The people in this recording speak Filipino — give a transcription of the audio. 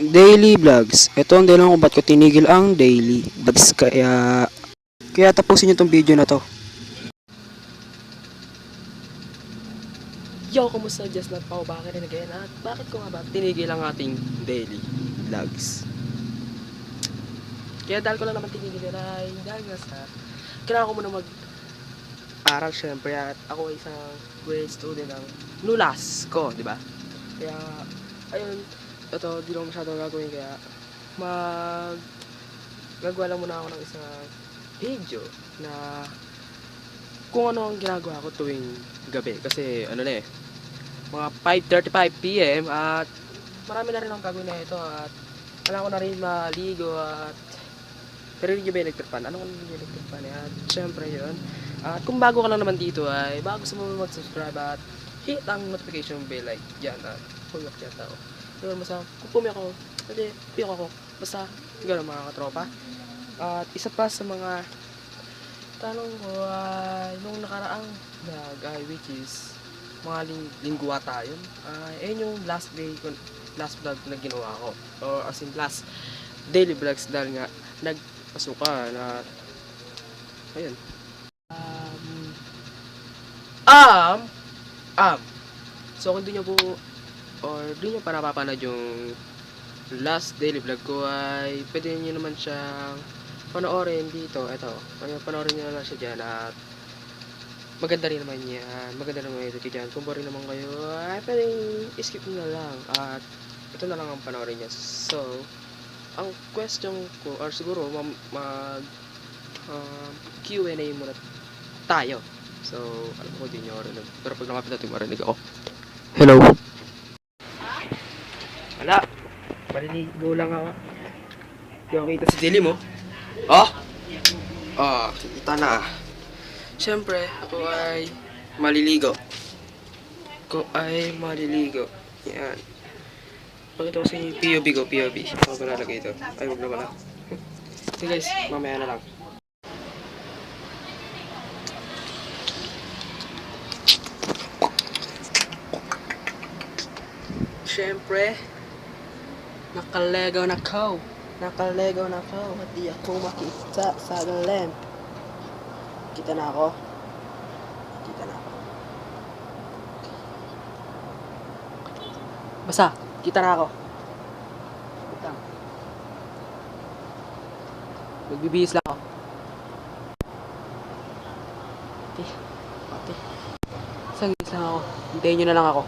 Daily vlogs. Ito ang dahilan kung ba't ko tinigil ang daily vlogs. Kaya, kaya tapusin nyo tong video na to. Yo, kumusta? Just not Pao, bakit rin again? At bakit ko nga ba tinigil ang ating daily vlogs? Kaya dahil ko lang naman tinigil yun ay dahil nga sa kailangan ko muna mag aral syempre at ako ay isang grade student ng nulas ko, di ba? Kaya, ayun, ito, di lang masyadong gagawin kaya mag gagawa muna ako ng isang video na kung ano ang ginagawa ko tuwing gabi kasi ano na eh mga 5.35 p.m. at marami na rin akong gagawin na ito at kailangan ko na rin maligo at pero yung ba electric fan? Ano kung yung electric fan? eh? At syempre yun. At kung bago ka lang naman dito ay bago sa mga mag-subscribe at hit ang notification bell like yan at pumiyak dyan tao. Yun, basta pumiyak ako, hindi, pumiyak ako. Basta, gano'n mga katropa. At isa pa sa mga tanong ko ay nung nakaraang vlog ay which is mga ling linggo ata yun. Ay, ayun yung last day ko, last vlog na ginawa ko. Or as in last daily vlogs dahil nga nagpasukan at ayun. Um, um, um. So kung di nyo po or di nyo pa napapanood yung last daily vlog ko ay pwede nyo naman siyang panoorin dito. Ito, Pan- panoorin nyo na lang siya dyan at maganda rin naman yan. Maganda naman ito dyan. Kung boring naman kayo, ay pwedeng skip nyo na lang. At ito na lang ang panoorin niya. So, ang question ko, or siguro, ma- mag um, Q&A muna tayo. So, alam ko din nyo marinig. Pero pag lumapit natin marinig ako. Hello? Wala. Maliligo lang ako. Hindi ako kita si Dilly mo. Oh! Oh, kita na. Siyempre, ako ay maliligo. Ako ay maliligo. Yan. Pakita ko sa inyo yung POV ko, POV. Ako ba nalagay ito? Ay, huwag na pala. So guys, mamaya na lang. Siyempre, nakalegaw na ko. Nakalegaw na ko. At di ako makita sa lamp. Kita na ako. Kita na ako. Basta, kita na ako. Lang. Magbibihis lang ako. Ate, ate. Sagis lang ako. Hintayin nyo na lang ako.